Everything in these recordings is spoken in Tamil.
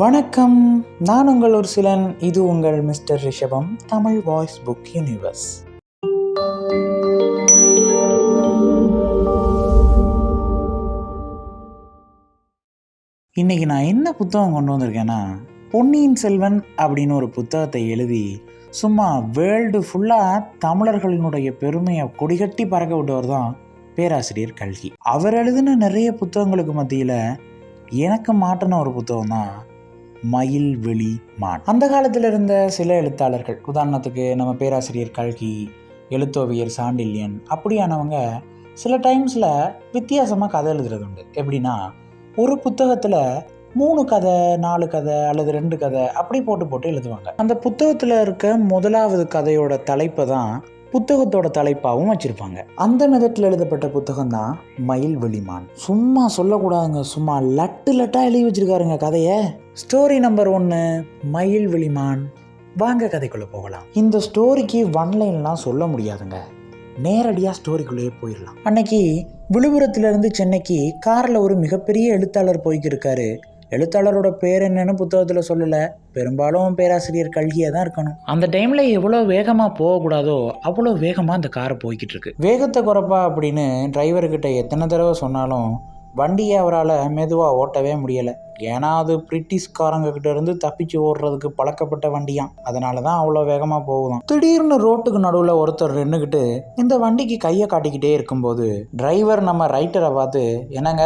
வணக்கம். நான் உங்கள் ஒரு சிலன் இது உங்கள் மிஸ்டர் ரிஷபம் தமிழ் வாய்ஸ் புக் யூனிவர்ஸ். இன்னைக்கு நான் என்ன புத்தகம் கொண்டு வந்திருக்கேன்னா பொன்னியின் செல்வன் அப்படின்னு ஒரு புத்தகத்தை எழுதி சும்மா வேர்ல்டு ஃபுல்லாக தமிழர்களினுடைய பெருமையை கொடிகட்டி பறக்க விட்டவர் தான் பேராசிரியர் கல்கி. அவர் எழுதின நிறைய புத்தகங்களுக்கு மத்தியில் எனக்கு மாட்டின ஒரு புத்தகம் தான் மயில்வெளி மான். அந்த காலத்தில் இருந்த சில எழுத்தாளர்கள் உதாரணத்துக்கு நம்ம பேராசிரியர் கல்கி எழுத்தோவியர் சாண்டில்யன் அப்படியானவங்க சில டைம்ஸில் வித்தியாசமாக கதை எழுதுறது உண்டு எப்படின்னா ஒரு புத்தகத்தில் மூணு கதை நாலு கதை அல்லது ரெண்டு கதை அப்படி போட்டு போட்டு எழுதுவாங்க. அந்த புத்தகத்தில் இருக்க முதலாவது கதையோட தலைப்பை தான் புத்தகத்தோட தலைப்பாகவும் வச்சுருப்பாங்க. அந்த மெதட்டில் எழுதப்பட்ட புத்தகம் தான் மயில் வெளிமான் சும்மா சொல்லக்கூடாதுங்க சும்மா லட்டு லட்டாக எழுதி வச்சுருக்காருங்க கதையை. ஸ்டோரி நம்பர் ஒன்று மயில் விளிமான் வாங்க கதைக்குள்ளே போகலாம். இந்த ஸ்டோரிக்கு ஒன்லைன்லாம் சொல்ல முடியாதுங்க. நேரடியாக ஸ்டோரிக்குள்ளேயே போயிடலாம் அன்னைக்கு விழுப்புரத்துலேருந்து சென்னைக்கு காரில் ஒரு மிகப்பெரிய எழுத்தாளர் போய்க்கிருக்காரு. எழுத்தாளரோட பேர் என்னன்னு புத்தகத்தில் சொல்லலை. பெரும்பாலும் பேராசிரியர் கல்கியாக தான் இருக்கணும். அந்த டைமில் எவ்வளோ வேகமாக போகக்கூடாதோ அவ்வளோ வேகமாக அந்த காரை போய்கிட்டு இருக்கு வேகத்தை குறைப்பா அப்படின்னு டிரைவர்கிட்ட எத்தனை தடவை சொன்னாலும் வண்டியை அவரால் மெதுவாக ஓட்டவே முடியலை. ஏன்னா அது பிரிட்டிஷ்காரங்க கிட்ட இருந்து தப்பிச்சு ஓடுறதுக்கு பழக்கப்பட்ட வண்டியாம். அதனால தான் அவ்வளோ வேகமாக போகுதாம். திடீர்னு ரோட்டுக்கு நடுவில் ஒருத்தர் நின்றுக்கிட்டு இந்த வண்டிக்கு கையை காட்டிக்கிட்டே இருக்கும்போது டிரைவர் நம்ம ரைட்டரை பார்த்து என்னங்க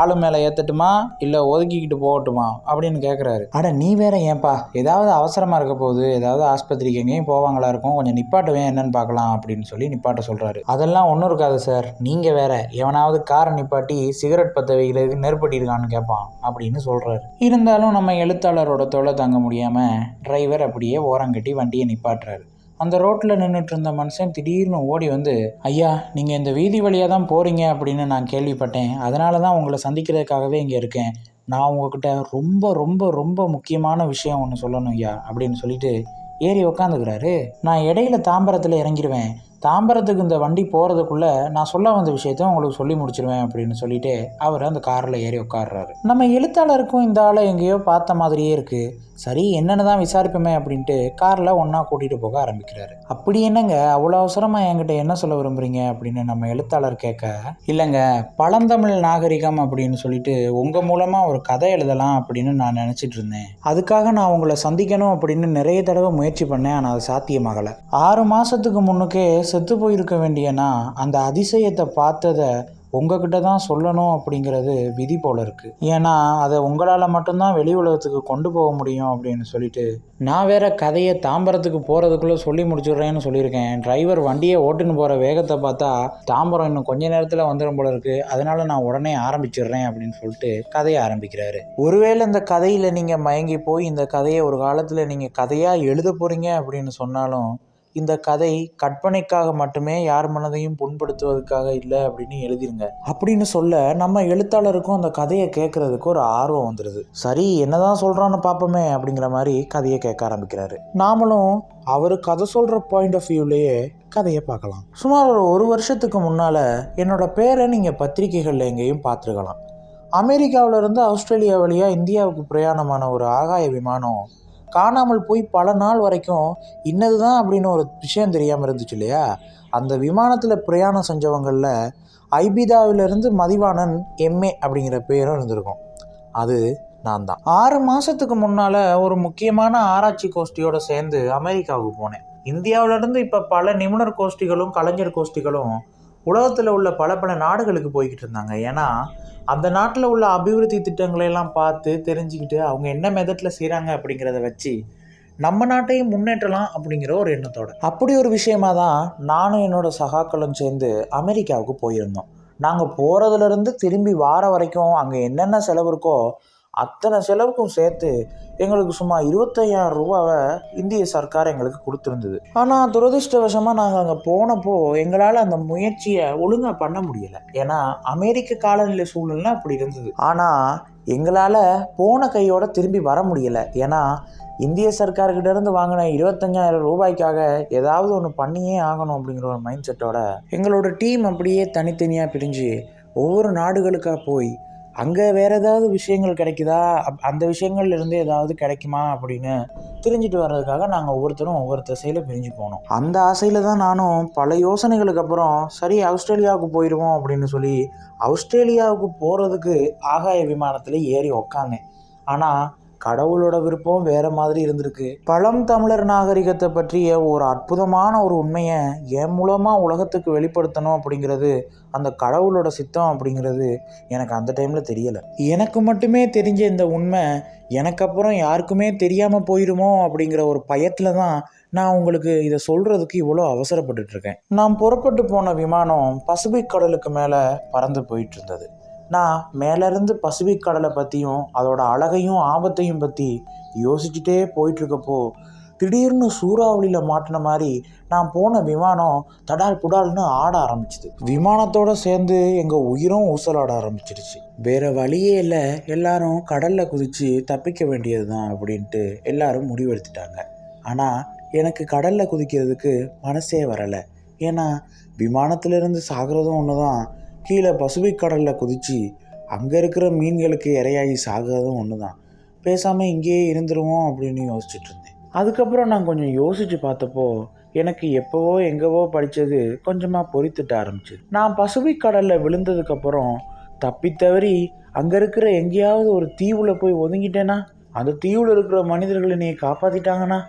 ஆளு மேலே ஏற்றட்டுமா இல்லை ஒதுக்கிக்கிட்டு போகட்டுமா? அப்படின்னு கேட்குறாரு அட நீ வேற ஏன்பா? ஏதாவது அவசரமாக இருக்க போகுது. ஏதாவது ஆஸ்பத்திரிக்கு எங்கேயும் போவாங்களா இருக்கும்? கொஞ்சம் நிப்பாட்டுவேன் என்னன்னு பார்க்கலாம் அப்படின்னு சொல்லி நிப்பாட்ட சொல்கிறாரு அதெல்லாம் ஒன்றும் இருக்காது சார். நீங்கள் வேற எவனாவது காரை நிப்பாட்டி சிகரெட் பத்த வைக்கிறதுக்கு நெருப்பட்டிருக்கான்னு கேட்பான் அப்படின்னு சொல்கிறாரு இருந்தாலும் நம்ம எழுத்தாளரோட தொலை தாங்க முடியாமல் டிரைவர் அப்படியே ஓரங்கட்டி வண்டியை நிப்பாட்டுறாரு. அந்த ரோட்டில் நின்றுட்டு இருந்த மனுஷன் திடீர்னு ஓடி வந்து ஐயா நீங்கள் இந்த வீதி வழியாக தான் போகிறீங்க அப்படின்னு நான் கேள்விப்பட்டேன். அதனால தான் உங்களை சந்திக்கிறதுக்காகவே இங்கே இருக்கேன். நான் உங்ககிட்ட ரொம்ப ரொம்ப ரொம்ப முக்கியமான விஷயம் ஒன்று சொல்லணும் ஐயா அப்படின்னு சொல்லிட்டு ஏறி உக்காந்துக்கிறாரு. நான் இடையில தாம்பரத்தில் இறங்கிடுவேன் தாம்பரத்துக்கு இந்த வண்டி போகிறதுக்குள்ளே நான் சொல்ல வந்த விஷயத்த உங்களுக்கு சொல்லி முடிச்சிருவேன் அப்படின்னு சொல்லிட்டு அவர் அந்த காரில் ஏறி உட்காடுறாரு நம்ம எழுத்தாளருக்கும் இந்த ஆளை எங்கேயோ பார்த்த மாதிரியே இருக்குது சரி என்னென்னு தான் விசாரிப்போமே அப்படின்ட்டு காரில் ஒன்றா கூட்டிகிட்டு போக ஆரம்பிக்கிறாரு. அப்படி என்னங்க? அவ்வளோ அவசரமாக என்கிட்ட என்ன சொல்ல விரும்புகிறீங்க அப்படின்னு நம்ம எழுத்தாளர் கேட்க இல்லைங்க பழந்தமிழ் நாகரிகம் அப்படின்னு சொல்லிட்டு உங்கள் மூலமாக ஒரு கதை எழுதலாம் அப்படின்னு நான் நினச்சிட்டு இருந்தேன். அதுக்காக நான் உங்களை சந்திக்கணும் அப்படின்னு நிறைய தடவை முயற்சி பண்ணேன். ஆனால் அது சாத்தியமாகலை. ஆறு மாதத்துக்கு முன்னுக்கே செத்து போயிருக்க வேண்டியனா அந்த அதிசயத்தை பார்த்ததை உங்ககிட்ட தான் சொல்லணும் அப்படிங்கிறது விதி போல இருக்குது ஏன்னா அதை உங்களால் மட்டும்தான் வெளி உலகத்துக்கு கொண்டு போக முடியும் அப்படின்னு சொல்லிட்டு நான் வேற கதையை தாம்பரத்துக்கு போகிறதுக்குள்ளே சொல்லி முடிச்சிடுறேன்னு சொல்லியிருக்கேன். டிரைவர் வண்டியை ஓட்டுன்னு போகிற வேகத்தை பார்த்தா தாம்பரம் இன்னும் கொஞ்ச நேரத்தில் வந்துடும் போல இருக்குது அதனால நான் உடனே ஆரம்பிச்சிடுறேன் அப்படின்னு சொல்லிட்டு கதையை ஆரம்பிக்கிறாரு. ஒருவேளை இந்த கதையில் நீங்கள் மயங்கி போய் இந்த கதையை ஒரு காலத்தில் நீங்கள் கதையாக எழுத போகிறீங்க அப்படின்னு சொன்னாலும் இந்த கதை கற்பனைக்காக மட்டுமே யார் மனதையும் புண்படுத்துவதற்காக இல்லை அப்படின்னு எழுதிருங்க. அப்படின்னு சொல்ல நம்ம எழுத்தாளருக்கும் அந்த கதையை கேட்கறதுக்கு ஒரு ஆர்வம் வந்துடுது சரி என்னதான் சொல்றான்னு பார்ப்போமே அப்படிங்கிற மாதிரி கதையை கேட்க ஆரம்பிக்கிறாரு. நாமளும் அவர் கதை சொல்கிற பாயிண்ட் ஆஃப் வியூலேயே கதையை பார்க்கலாம். சுமார் ஒரு ஒரு வருஷத்துக்கு முன்னால் என்னோட பேரை நீங்கள் பத்திரிகைகளில் எங்கேயும் பார்த்துருக்கலாம். அமெரிக்காவிலிருந்து ஆஸ்திரேலியா வழியாக இந்தியாவுக்கு பிரயாணமான ஒரு ஆகாய விமானம் காணாமல் போய் பல நாள் வரைக்கும் இன்னது தான் அப்படின்னு ஒரு விஷயம் தெரியாமல் இருந்துச்சு இல்லையா? அந்த விமானத்தில் பிரயாணம் செஞ்சவங்களில் ஐபிதாவிலிருந்து மதிவாணன் எம்ஏ அப்படிங்கிற பேரும் இருந்திருக்கும். அது நான் தான் ஆறு மாதத்துக்கு முன்னால் ஒரு முக்கியமான ஆராய்ச்சி கோஷ்டியோடு சேர்ந்து அமெரிக்காவுக்கு போனேன். இந்தியாவிலேருந்து இப்போ பல நிபுணர் கோஷ்டிகளும் கலைஞர் கோஷ்டிகளும் உலகத்தில் உள்ள பல பல நாடுகளுக்கு போய்கிட்டு இருந்தாங்க. ஏன்னா அந்த நாட்டில் உள்ள அபிவிருத்தி திட்டங்களை எல்லாம் பார்த்து தெரிஞ்சுக்கிட்டு அவங்க என்ன மெதட்டில் செய்கிறாங்க அப்படிங்கிறத வச்சு நம்ம நாட்டையும் முன்னேற்றலாம் அப்படிங்கிற ஒரு எண்ணத்தோட. அப்படி ஒரு விஷயமா தான் நானும் என்னோட சகாக்களும் சேர்ந்து அமெரிக்காவுக்கு போயிருந்தோம். நாங்கள் போகிறதுலேருந்து திரும்பி வார வரைக்கும் அங்கே என்னென்ன செலவு இருக்கோ அத்தனை செலவுக்கும் சேர்த்து எங்களுக்கு சுமார் இருபத்தையாயிரம் ரூபாவை இந்திய சர்க்கார் எங்களுக்கு கொடுத்துருந்தது. ஆனால் துரதிருஷ்டவசமாக நாங்கள் அங்கே போனப்போ எங்களால் அந்த முயற்சியை ஒழுங்காக பண்ண முடியலை. ஏன்னா அமெரிக்க காலநிலை சூழ்நிலை அப்படி இருந்தது. ஆனால் எங்களால் போன கையோட திரும்பி வர முடியலை. ஏன்னா இந்திய சர்க்காருக்கிட்டேருந்து வாங்கின இருபத்தஞ்சாயிரம் ரூபாய்க்காக ஏதாவது ஒன்று பண்ணியே ஆகணும் அப்படிங்கிற ஒரு மைண்ட் செட்டோட எங்களோட டீம் அப்படியே தனித்தனியாக பிரிஞ்சு ஒவ்வொரு நாடுகளுக்காக போய் அங்கே வேறு ஏதாவது விஷயங்கள் கிடைக்குதா? அப் அந்த விஷயங்கள்ல இருந்து ஏதாவது கிடைக்குமா அப்படின்னு தெரிஞ்சுட்டு வர்றதுக்காக நாங்கள் ஒவ்வொருத்தரும் ஒவ்வொரு திசையில் பிரிஞ்சு போனோம். அந்த ஆசையில் தான் நானும் பல யோசனைகளுக்கு அப்புறம் சரி ஆஸ்திரேலியாவுக்கு போயிடுவோம் அப்படின்னு சொல்லி ஆஸ்திரேலியாவுக்கு போகிறதுக்கு ஆகாய விமானத்தில் ஏறி உக்காந்தேன். ஆனால் கடவுளோட விருப்பம் வேற மாதிரி இருந்திருக்கு. பழம் தமிழர் நாகரிகத்தை பற்றிய ஒரு அற்புதமான ஒரு உண்மையை என் மூலமாக உலகத்துக்கு வெளிப்படுத்தணும் அப்படிங்கிறது அந்த கடவுளோட சித்தம் அப்படிங்கிறது எனக்கு அந்த டைமில் தெரியலை. எனக்கு மட்டுமே தெரிஞ்ச இந்த உண்மை எனக்கு அப்புறம் யாருக்குமே தெரியாமல் போயிடுமோ அப்படிங்கிற ஒரு பயத்தில் தான் நான் உங்களுக்கு இதை சொல்கிறதுக்கு இவ்வளோ அவசரப்பட்டுட்டு இருக்கேன். நான் புறப்பட்டு போன விமானம் பசிபிக் கடலுக்கு மேலே பறந்து போயிட்டு இருந்தது. நான் மேலேருந்து பசிபிக் கடலை பற்றியும் அதோட அழகையும் ஆபத்தையும் பற்றி யோசிச்சுட்டே போயிட்டுருக்கப்போ திடீர்னு சூறாவளியில் மாட்டின மாதிரி நான் போன விமானம் தடால் புடால்னு ஆட ஆரம்பிச்சுது. விமானத்தோடு சேர்ந்து எங்கள் உயிரும் ஊசலாட ஆரம்பிச்சிருச்சு. வேறு வழியே இல்லை எல்லாரும் கடலில் குதித்து தப்பிக்க வேண்டியது தான் அப்படின்ட்டு எல்லாரும் முடிவெடுத்துட்டாங்க. ஆனால் எனக்கு கடலில் குதிக்கிறதுக்கு மனசே வரலை. ஏன்னா விமானத்திலிருந்து சாகிறதும் ஒன்று தான் கீழே பசுபிக் கடலில் குதித்து அங்கே இருக்கிற மீன்களுக்கு இரையாகி சாகிறதும் ஒன்று தான் பேசாமல் இங்கேயே இருந்துருவோம் அப்படின்னு யோசிச்சுட்டு இருந்தேன். அதுக்கப்புறம் நான் கொஞ்சம் யோசித்து பார்த்தப்போ எனக்கு எப்போவோ எங்கவோ படித்தது கொஞ்சமாக பொறித்துட்ட ஆரம்பிச்சுது நான் பசுபிக் கடலில் விழுந்ததுக்கப்புறம் தப்பித்தவறி அங்கே இருக்கிற எங்கேயாவது ஒரு தீவில் போய் ஒதுங்கிட்டேனா? அந்த தீவில் இருக்கிற மனிதர்கள் என்னை காப்பாற்றிட்டாங்கண்ணா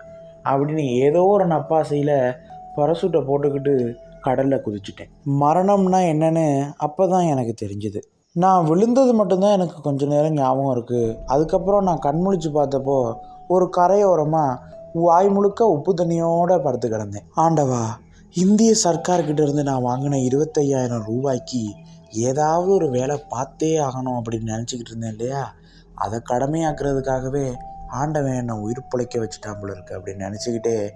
அப்படின்னு ஏதோ ஒரு நப்பாசையில் பரசூட்டை போட்டுக்கிட்டு கடலில் குதிச்சிட்டேன். மரணம்னா என்னன்னு அப்போ தான் எனக்கு தெரிஞ்சுது. நான் விழுந்தது மட்டும்தான் எனக்கு கொஞ்ச நேரம் ஞாபகம் இருக்குது அதுக்கப்புறம் நான் கண்முழிச்சு பார்த்தப்போ ஒரு கரையோரமாக வாய் முழுக்க உப்பு தண்ணியோடு படுத்து கிடந்தேன். ஆண்டவா இந்திய சர்க்கார்கிட்ட இருந்து நான் வாங்கின இருபத்தையாயிரம் ரூபாய்க்கு ஏதாவது ஒரு வேலை பார்த்தே ஆகணும் அப்படின்னு நினச்சிக்கிட்டு இருந்தேன் இல்லையா? அதை கடமையாக்குறதுக்காகவே ஆண்டவன் என்னை உயிர் பிழைக்க வச்சுட்டான் போல இருக்கு அப்படின்னு நினச்சிக்கிட்டே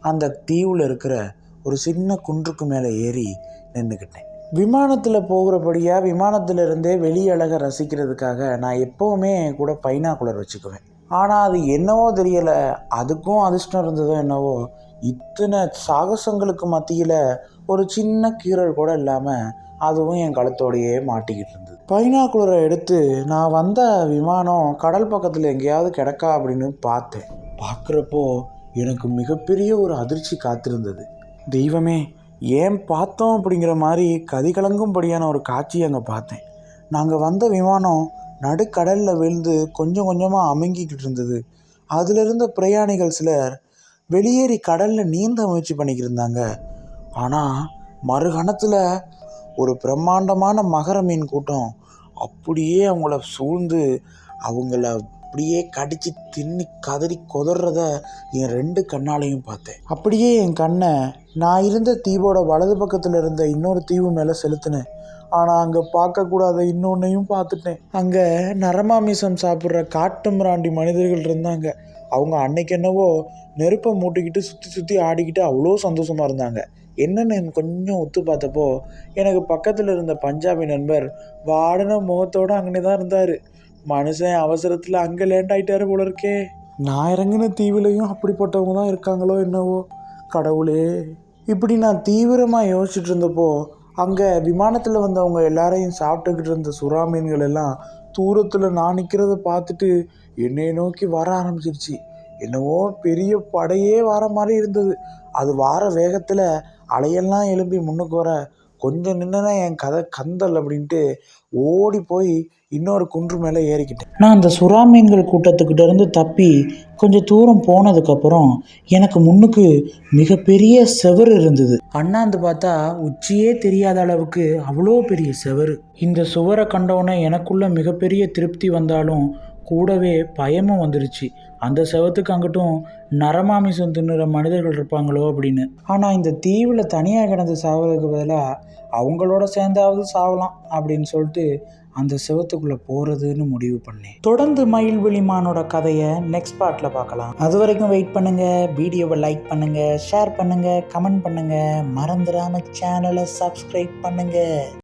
அந்த தீவில் இருக்கிற ஒரு சின்ன குன்றுக்கு மேலே ஏறி நின்றுக்கிட்டேன் விமானத்தில் போகிறபடியாக விமானத்தில் இருந்தே ரசிக்கிறதுக்காக நான் எப்போவுமே என் கூட பைனாக்குலர் வச்சுக்குவேன். ஆனால் அது என்னவோ தெரியலை. அதுக்கும் அதிர்ஷ்டம் இருந்ததோ என்னவோ இத்தனை சாகசங்களுக்கு மத்தியில் ஒரு சின்ன கீறல் கூட இல்லாமல் அதுவும் என் கழுத்தோடையே மாட்டிக்கிட்டு இருந்தது. பைனாக்குலரை எடுத்து நான் வந்த விமானம் கடல் பக்கத்தில் எங்கேயாவது கிடக்கா அப்படின்னு பார்த்தேன். பார்க்குறப்போ எனக்கு மிகப்பெரிய ஒரு அதிர்ச்சி காத்திருந்தது. தெய்வமே ஏன் பார்த்தோம் அப்படிங்கிற மாதிரி கதி கலங்கும்படியான ஒரு காட்சியை அங்கே பார்த்தேன். நாங்கள் வந்த விமானம் நடுக்கடலில் விழுந்து கொஞ்சம் கொஞ்சமாக அமுங்கிக்கிட்டு இருந்தது. அதில் இருந்த பிரயாணிகள் சிலர் வெளியேறி கடலில் நீந்த முயற்சி பண்ணிக்கிட்டு இருந்தாங்க. ஆனால் மறுகணத்தில் ஒரு பிரம்மாண்டமான மகர மீன் கூட்டம் அப்படியே அவங்கள சூழ்ந்து அவங்கள அப்படியே கடிச்சு தின்னி கதறி கொதறத என் ரெண்டு கண்ணாலையும் பார்த்தேன். அப்படியே என் கண்ணை நான் இருந்த தீவோட வலது பக்கத்தில் இருந்த இன்னொரு தீவு மேலே செலுத்தினேன். ஆனால் அங்கே பார்க்கக்கூடாத இன்னொன்னையும் பார்த்துட்டேன். அங்கே நரமாமிசம் சாப்பிட்ற காட்டு மிராண்டி மனிதர்கள் இருந்தாங்க. அவங்க அன்னைக்கு என்னவோ நெருப்பை மூட்டிக்கிட்டு சுற்றி சுற்றி ஆடிக்கிட்டு அவ்வளோ சந்தோஷமாக இருந்தாங்க. என்னென்னு கொஞ்சம் ஒத்து பார்த்தப்போ எனக்கு பக்கத்தில் இருந்த பஞ்சாபி நண்பர் வாடின முகத்தோடு அங்கே தான் இருந்தார். மனுஷன் அவசரத்தில் அங்கே லேண்ட் ஆகிட்டாரு போல இருக்கே. நான் இறங்கின தீவிலையும் அப்படிப்பட்டவங்க தான் இருக்காங்களோ என்னவோ. கடவுளே. இப்படி நான் தீவிரமாக யோசிச்சுட்டு இருந்தப்போ அங்கே விமானத்தில் வந்தவங்க எல்லாரையும் சாப்பிட்டுக்கிட்டு இருந்த சுறா மீன்கள் எல்லாம் தூரத்தில் நான் நிற்கிறத பார்த்துட்டு என்னை நோக்கி வர ஆரம்பிச்சிருச்சு. என்னவோ பெரிய படையே வர மாதிரி இருந்தது. அது வார வேகத்தில் அலையெல்லாம் எழும்பி முன்னுக்கு வர கொஞ்சம் நின்னா என் கதை கந்தல் அப்படின்ட்டு ஓடி போய் இன்னொரு குன்று மேலே ஏறிக்கிட்டேன். நான் அந்த சுறா மீன்கள் கூட்டத்துக்கிட்ட இருந்து தப்பி கொஞ்சம் தூரம் போனதுக்கப்புறம் எனக்கு முன்னுக்கு மிகப்பெரிய செவர் இருந்தது. அண்ணாந்து பார்த்தா உச்சியே தெரியாத அளவுக்கு அவ்வளோ பெரிய செவர். இந்த சுவரை கண்டவுடனே எனக்குள்ள மிகப்பெரிய திருப்தி வந்தாலும் கூடவே பயமும் வந்துருச்சு. அந்த செவத்துக்கு அங்கிட்டும் நரமாமிசம் தின்னுற மனிதர்கள் இருப்பாங்களோ அப்படின்னு. ஆனால் இந்த தீவில் தனியாக கிடந்து சாவதுக்கு பதிலாக அவங்களோட சேர்ந்தாவது சாவலாம் அப்படின்னு சொல்லிட்டு அந்த செவத்துக்குள்ளே போகிறதுன்னு முடிவு பண்ணேன். தொடர்ந்து மயில் விழிமானோட கதையை நெக்ஸ்ட் பார்ட்டில் பார்க்கலாம். அது வரைக்கும் வெயிட் பண்ணுங்கள் வீடியோவை லைக் பண்ணுங்கள் ஷேர் பண்ணுங்கள் கமெண்ட் பண்ணுங்கள் மறந்துடாமல் சேனலை சப்ஸ்கிரைப் பண்ணுங்கள்